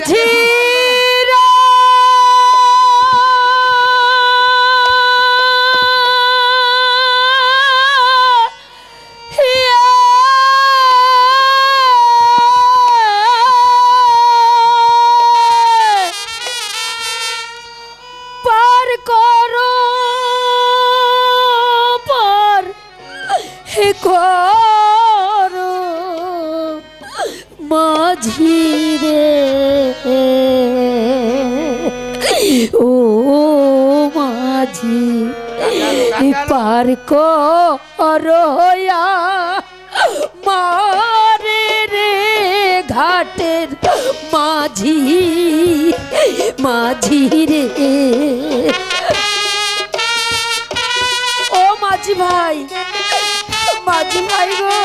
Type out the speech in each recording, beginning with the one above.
মাঝি পার করো পার হে করো পার করো মারে রে ঘাটের মাঝি মাঝি রে। ও মাঝি ভাই মাঝি ভাই গো।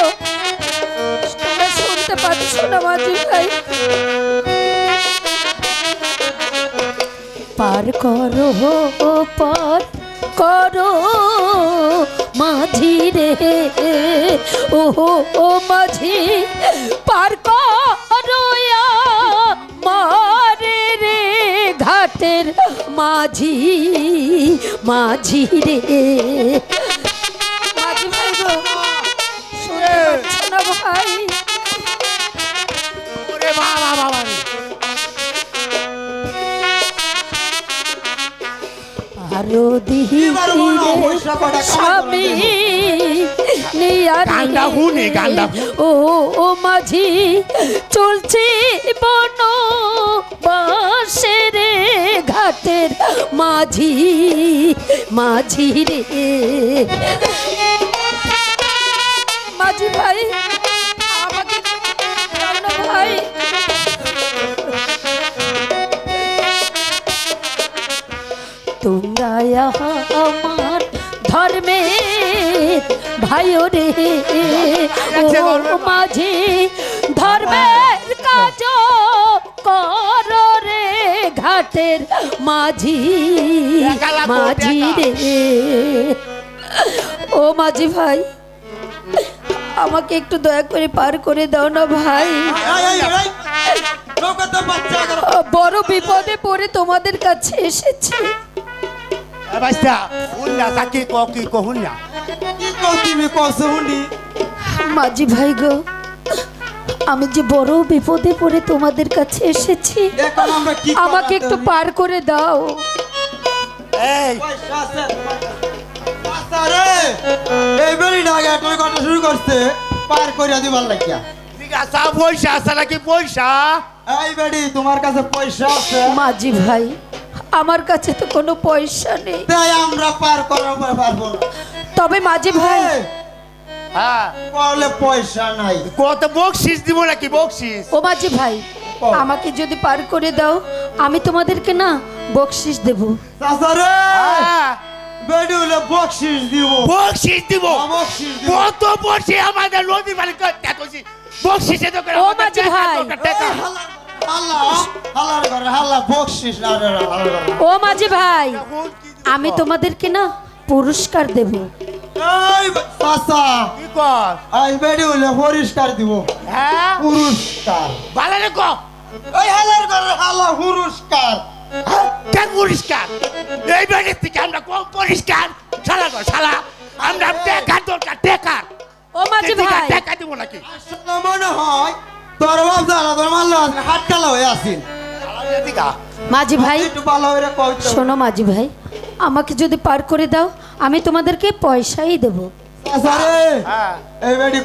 তোমরা শুনতে পাচ্ছ না মাঝি ভাই? পার করো পার করো মাঝি রে। ও ও মাঝি পার করো মারে রে ঘাটের মাঝি মাঝি রে। আরও দিহি স্বামী ও ও মাঝি চলছে বন বাসের ঘাটের মাঝি মাঝি রে। রে। ও মাঝে ধর্মের কাজ কর রে ঘাটের মাঝি মাঝি রে। ও মাঝি ভাই আমাকে একটু দয়া করে পার করে দাও না ভাই। বড় বিপদে পড়ে তোমাদের কাছে এসেছি। কি কহুন না। মাঝি ভাই গো আমি যে বড় বিপদে পড়ে তোমাদের কাছে এসেছি আমাকে একটু পার করে দাও। এই, শুরু করছে। পার করিয়া দিবার লাগিয়া। জিজ্ঞাসা, পয়সা আছে নাকি পয়সা? এই বেডি তোমার কাছে পয়সা আছে? মাঝি ভাই আমার কাছে তো কোনো পয়সা নেই। তাই আমরা পার করার পারব না তবে মাঝি ভাই। হ্যাঁ। বলে পয়সা নাই। কত বকশিস দিব নাকি বকশিস? ও মাঝি ভাই আমাকে যদি পার করে দাও আমি তোমাদেরকে না বকশিস দেব। হ্যাঁ, বকশিস দিব। বকশিস দিব? বকশিস কত বসে আমাদের নদী বকশিসে তো করে ও মাঝি ভাই। ও মাঝি আমি তোমাদেরকে না পুরস্কার দেব। এই চাচা কি কর? আই বেডি হলে পরিষ্কার দিব। হ্যাঁ? পুরস্কার। ভালো রে ক। এই হাল্লার ঘরে হাল্লা পুরস্কার। কেন পরিষ্কার এই বাড়ির থেকে আমরা কম পরিষ্কার। শালা কর শালা। আমরা টাকা দরকার টাকা ও মাঝি ভাই। টাকা দিব নাকি? আসলে মনে হয় তোর বাপ তোর মাল্লা হাত কালা হয়ে আসিন। মাঝি ভাই হয়ে। শোনো মাঝি ভাই। আমাকে যদি পার করে দাও আমি তোমাদেরকে পয়সাই দেব। হ্যাঁ। এই বেডি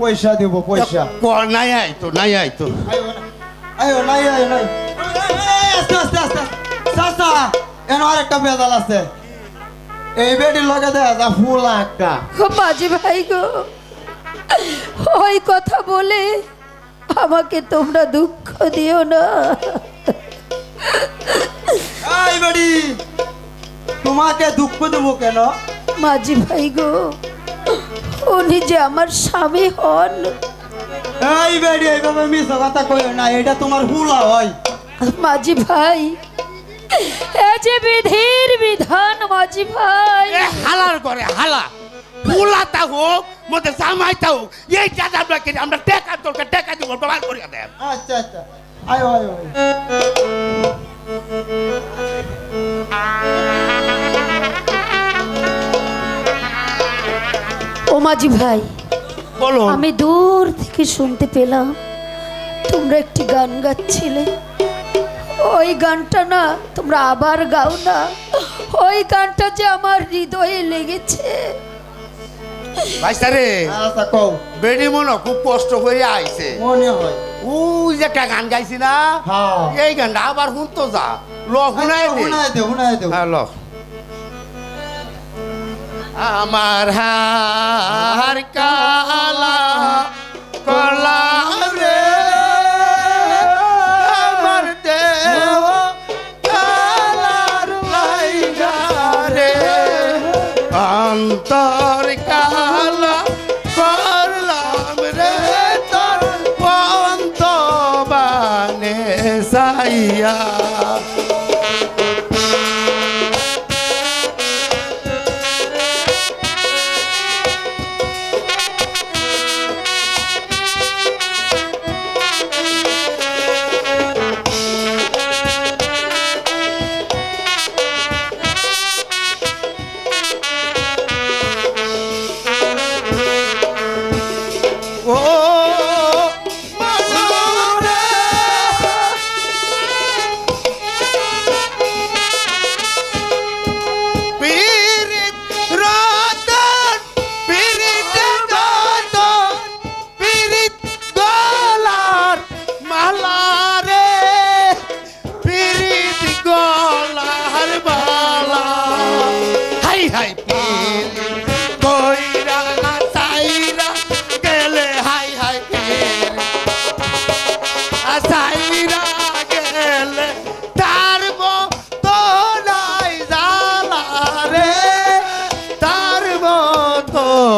পয়সা দিব পয়সা। নাই আইতো নাই আইতো আইও নাই আইও নাই। আস্তে আস্তে আস্তে। চাচা এন আরেকটা বেজাল আছে। এই লগে দেখা যা ফুল ভাই গো ওই কথা বলে আমাকে তোমরা দুঃখ দিও না। বেডি তোমাকে দুঃখ দেবো কেন? মাঝি ভাই গো উনি যে আমার স্বামী হন। এই বেডি এইভাবে মিছ কথা কইও না এটা তোমার হুলা হয়। মাঝি ভাই এ যে বিধির বিধান মাঝি ভাই। এ হালার করে হালা। পুলাতা হোক মধ্যে জামাইতা হোক এই চাঁদা আমরা আমরা টাকা দরকার টাকা দিব ব্যবহার করিয়া দেন। আচ্ছা আচ্ছা। আয় আয় ও মাঝি ভাই বলো। আমি দূর থেকে শুনতে পেলাম তোমরা একটি গান গাচ্ছিলে। ওই গানটা না তোমরা আবার গাও না। ওই গানটা যে আমার হৃদয়ে লেগেছে। ভাই স্যারে আচ্ছা, বেডি মনে খুব কষ্ট হয়ে আইছে। মনে হয়। ওই যে একটা গান গাইছি না হ্যাঁ। এই গানটা আবার শুনতো যা। ল শুনাই দে। শুনাই দে শুনাই দে। হ্যালো আমার হার কলা বানে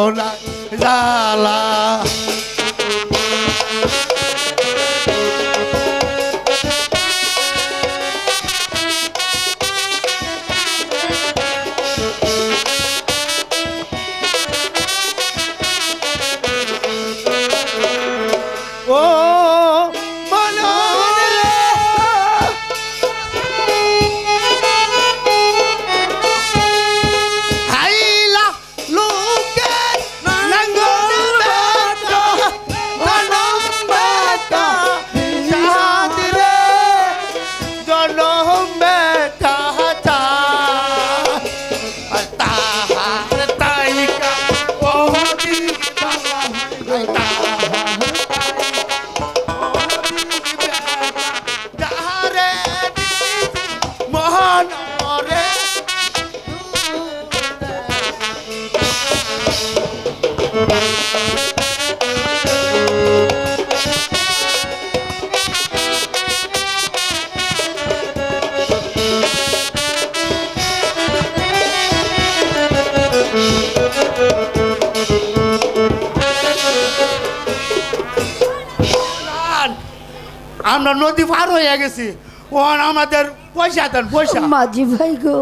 মতো নাই আমরা নদী পার হয়ে গেছি। ওখানে আমাদের পয়সা দেন পয়সা। মাঝি ভাই গো।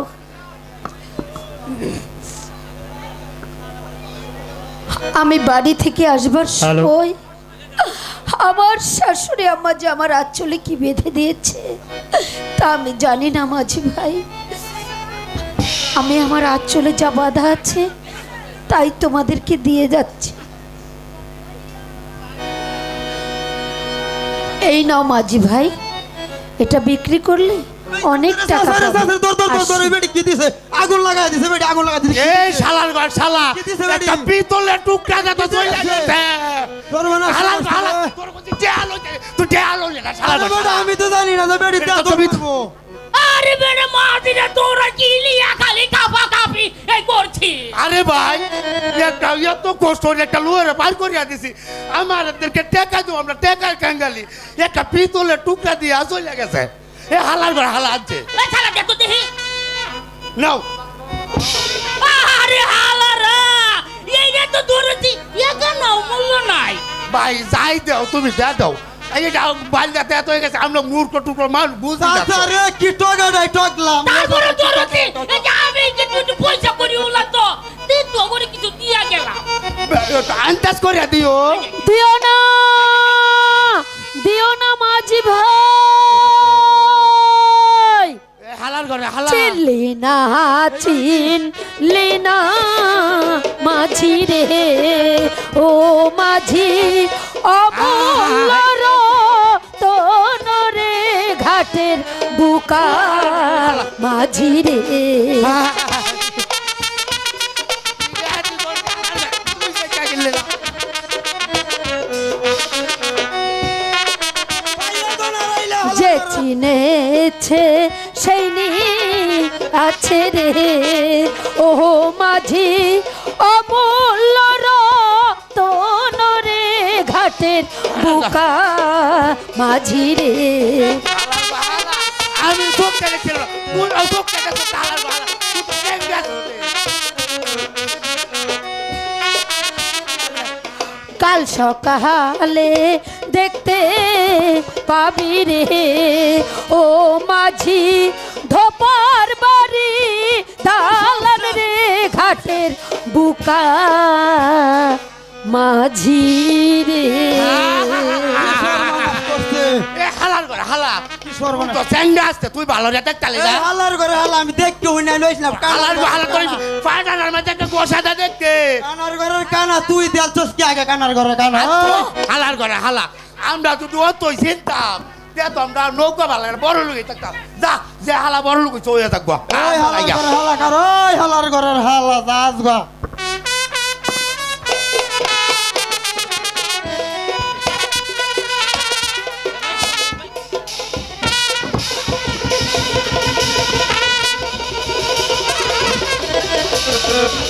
আমি বাড়ি থেকে আসবার সময় আমার শাশুড়ি আম্মা যে আমার আঁচলে কি বেঁধে দিয়েছে তা আমি জানি না মাঝি ভাই। আমি আমার আঁচলে যা বাধা আছে তাই তোমাদেরকে দিয়ে যাচ্ছি। এই নাও মাঝি ভাই এটা বিক্রি করলে অনেক টাকা পাবে। আগুন লাগাই দিছে বেটি আগুন লাগাই দিছে এই শালার ঘর শালা কি দিছে বেটি? একটা পিতলের টুকরা যা তো চলে? গেছে তোর মানে শালা শালা তোর কাছে টেয়ালো দে, তুই টেয়ালো দে না শালা আরে ঘর, বেটা, শালা। আমি তো জানি না যে বেটি এটা তা তো তো বিত- বিতবো। আরে বেড়ে মাদিনে তোরা কি লিয়া খালি কাপা কাপি? এই করছি। আরে ভাই একটা এত কষ্ট হলে একটা লোহারে পার করিয়া দিছি। আমাদেরকে টেকা দেবো আমরা টেকার কাঙ্গালি। একটা পিতলের টুকরা দিয়ে চলে গেছে। এ হালার ঘর হালা এই শালা দেখো দেখি। নাও। আরে হালারা এই তো ধরেছি এখানে মূল্য নাই। ভাই যাই দাও তুমি যা দাও। এইটা বাল্যাতে এত হয়ে গেছে আমরা মূর্খ টুকরো মানুষ বুঝি না তো। সাসরে, কি টগাটাই টগলাম। তারপরে ধরেছি এই যে আমি যে তুই একটু পয়সা করি ওলা তো তুই তো করে কিছু দিয়া গেলাম। একটু আন্দাজ করে দিও। দিও না দিও না মাঝি ভাই। এ হালার ঘরে করে হালা চিনলি না চিনলি না মাঝি রে ও মাঝি অমূল্য। বুকা মাঝি রে। যে চিনেছে সেই আছে রে। ও মাঝি, অমূল্য রতন রে ঘাটের বুকা মাঝি রে। আমি দেখেছে তালার বালা তুই তো গেছে কাল সকালে দেখতে পাবি রে ও মাঝি ধোপার বাড়ি দালান রে ঘাটের বুকা মাঝি রে করছে এ হালার করে হালা? কি সর্বনাশ? তো চ্যাংরা আসতে তুই ভালো রে দেখ তালি না হালার করে হালা আমি দেখতে হই না লইছিলাম হালার হালা করে ফাটানার মধ্যে একটা গোসাদা দেখতে। কানার ঘরের কানা তুই দেলছস কি আগে কানার ঘরের কানা? ওই। হালার করে হালা। আমরা যদি অতই চিনতাম তে তো আমরা নৌকা ভালো বড় লোক থাকতাম। যা যে হালা বড় লোক চলে থাকব। হালার ঘরের হালা যাস গা। Yeah.